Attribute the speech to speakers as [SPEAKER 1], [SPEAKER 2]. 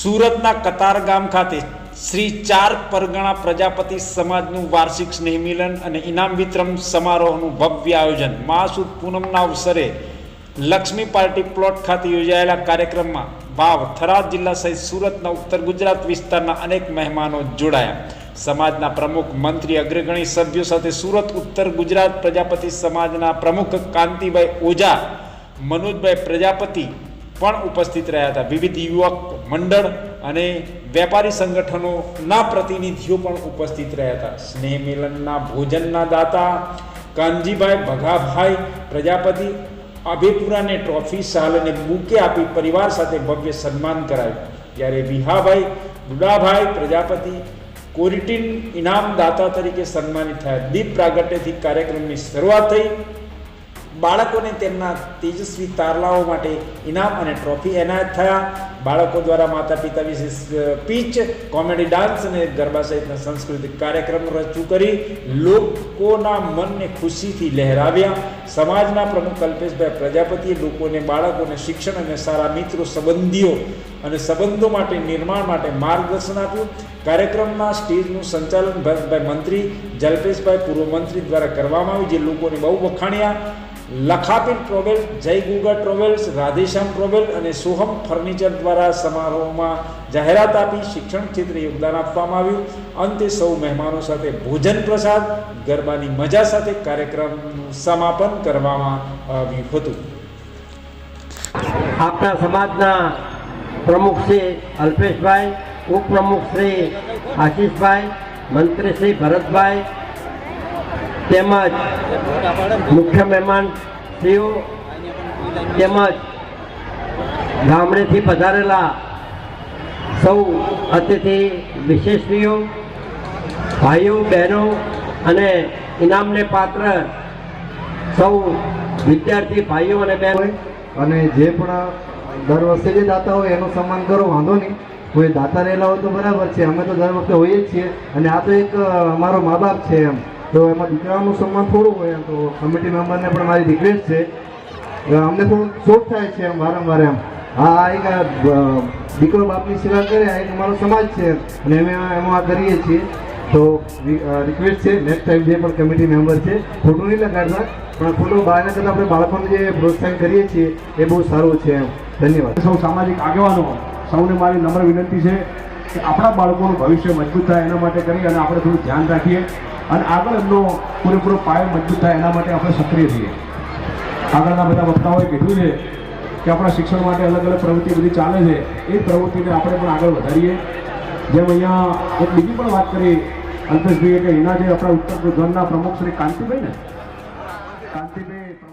[SPEAKER 1] સુરતના કતાર ગામ ખાતે શ્રી ચાર પરગણા પ્રજાપતિ સમાજનું વાર્ષિક સ્નેહ અને ઇનામ વિતરણ સમારોહનું ભવ્ય આયોજન. મહાસુદ પૂનમના અવસરે લક્ષ્મી પાર્ટી પ્લોટ ખાતે યોજાયેલા કાર્યક્રમમાં વાવ, થરાદ જિલ્લા સહિત સુરતના ઉત્તર ગુજરાત વિસ્તારના અનેક મહેમાનો જોડાયા. સમાજના પ્રમુખ, મંત્રી, અગ્રગણી સભ્યો સાથે સુરત, ઉત્તર ગુજરાત પ્રજાપતિ સમાજના પ્રમુખ કાંતિભાઈ ઓઝા, મનોજભાઈ પ્રજાપતિ પણ ઉપસ્થિત રહ્યા હતા. વિવિધ યુવક મંડળ અને વેપારી સંગઠનોના પ્રતિનિધિઓ પણ ઉપસ્થિત રહ્યા હતા. સ્નેહ મિલનના ભોજનના દાતા, કાનજીભાઈ ભગાભાઈ, પ્રજાપતિ અભેપુરાને ટ્રોફી શાલ બુકે આપી પરિવાર સાથે ભવ્ય સન્માન કરાયું. જ્યારે વિહાભાઈ બુડાભાઈ, પ્રજાપતિ કોરિટીન ઇનામદાતા તરીકે સન્માનિત થયા. દીપ પ્રાગટ્યથી કાર્યક્રમની શરૂઆત થઈ. બાળકોને તેમના તેજસ્વી તારલાઓ માટે ઇનામ અને ટ્રોફી એનાયત થયા. બાળકો દ્વારા માતા પિતા વિશે પીચ, કોમેડી, ડાન્સ અને ગરબા સહિતના સાંસ્કૃતિક કાર્યક્રમ રજૂ કરી લોકોના મનને ખુશીથી લહેરાવ્યા. સમાજના પ્રમુખ કલ્પેશભાઈ પ્રજાપતિએ લોકોને, બાળકોને, શિક્ષણ અને સારા મિત્રો, સંબંધીઓ અને સંબંધો માટે નિર્માણ માટે માર્ગદર્શન આપ્યું. કાર્યક્રમમાં સ્ટેજનું સંચાલન ભરતભાઈ મંત્રી, જલ્પેશભાઈ પૂર્વ મંત્રી દ્વારા કરવામાં આવ્યું, જે લોકોને બહુ વખાણ્યા. લખાપીન ટ્રોવેલ જય ગુગા ટ્રોવેલ્સ રાધેશ્યામ ટ્રોવેલ અને સોહમ ફર્નિચર દ્વારા સમારોહમાં જાહેરાત આપી શિક્ષણ ક્ષેત્રે યોગદાન આપવામાં આવ્યું. અંતે સૌ મહેમાનો સાથે ભોજન પ્રસાદ, ગરબાની મજા સાથે કાર્યક્રમનું સમાપન કરવામાં આવ્યું હતું.
[SPEAKER 2] આપણા સમાજના પ્રમુખ શ્રી અલ્પેશભાઈ, ઉપપ્રમુખ શ્રી આશીષભાઈ, મંત્રી શ્રી ભરતભાઈ તેમજ મુખ્ય મહેમાન શ્રીઓ તેમજ ગામડેથી પધારેલા સૌ અતિથિ વિશેષીઓ ભાઈઓ, બહેનો અને ઇનામને પાત્ર સૌ વિદ્યાર્થી ભાઈઓ અને બહેનો.
[SPEAKER 3] અને જે પણ દર વર્ષે જે દાતા હોય એનું સન્માન કરો, વાંધો નહીં. કોઈ દાતા રહેલા હોય તો બરાબર છે. અમે તો દર વખતે હોઈએ જ છીએ. અને આ તો એક અમારો મા બાપ છે એમ. તો એમાં દીકરાઓનું સન્માન થોડું હોય એમ, તો કમિટી મેમ્બરને પણ મારી રિક્વેસ્ટ છે. અમને થોડું શોખ થાય છે એમ, વારંવાર એમ. હા એક દીકરો બાપની સેવા કરે, આ એક અમારો સમાજ છે અને અમે એમાં આ કરીએ છીએ. તો રિક્વેસ્ટ છે નેક્સ્ટ ટાઈમ જે પણ કમિટી મેમ્બર છે, ખોટું નહીં લગાડતા, પણ ખોટું બહારના કરતાં આપણે બાળકોને જે પ્રોત્સાહન કરીએ છીએ, એ બહુ સારું છે એમ. ધન્યવાદ.
[SPEAKER 4] સૌ સામાજિક આગેવાનો, સૌને મારી નમ્ર વિનંતી છે કે આપણા બાળકોનું ભવિષ્ય મજબૂત થાય એના માટે કરી અને આપણે થોડું ધ્યાન રાખીએ. અને આગળ એમનો પૂરેપૂરો પાયો મજબૂત થાય એના માટે આપણે સક્રિય થઈએ. આગળના બધા વક્તાઓએ કીધું છે કે આપણા શિક્ષણ માટે અલગ અલગ પ્રવૃત્તિ બધી ચાલે છે. એ પ્રવૃત્તિને આપણે પણ આગળ વધારીએ. જેમ અહીંયા એક બીજી પણ વાત કરી, અલ્પેશભાઈએ કે એના જે આપણા ઉત્તર ગણના પ્રમુખ શ્રી કાંતિભાઈ ને? કાંતિભાઈ